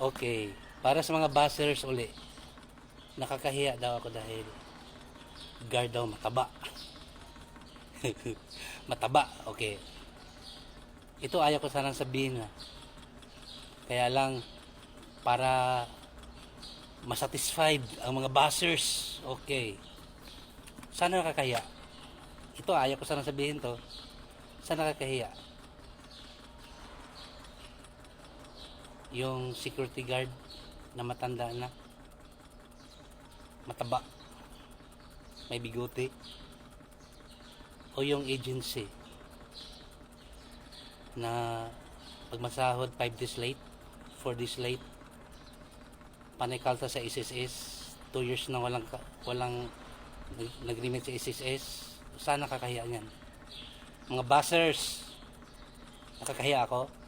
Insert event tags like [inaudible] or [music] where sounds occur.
Okay. Para sa mga buzzers uli. Nakakahiya daw ako dahil guard daw mataba. [laughs] mataba. Okay. Ito ayaw ko sanang sabihin na. Kaya lang para masatisfied ang mga buzzers. Okay. Sana nakakahiya. Ito ayaw ko sanang sabihin to. Sana nakakahiya. Yung security guard na matanda na. Mataba. May bigote. O yung agency na pagmasahod 5 days late 4 days late panikalta sa SSS 2 years na walang walang nag- agreement sa SSS sana kakahiya niyan. Mga buzzers nakakahiya ako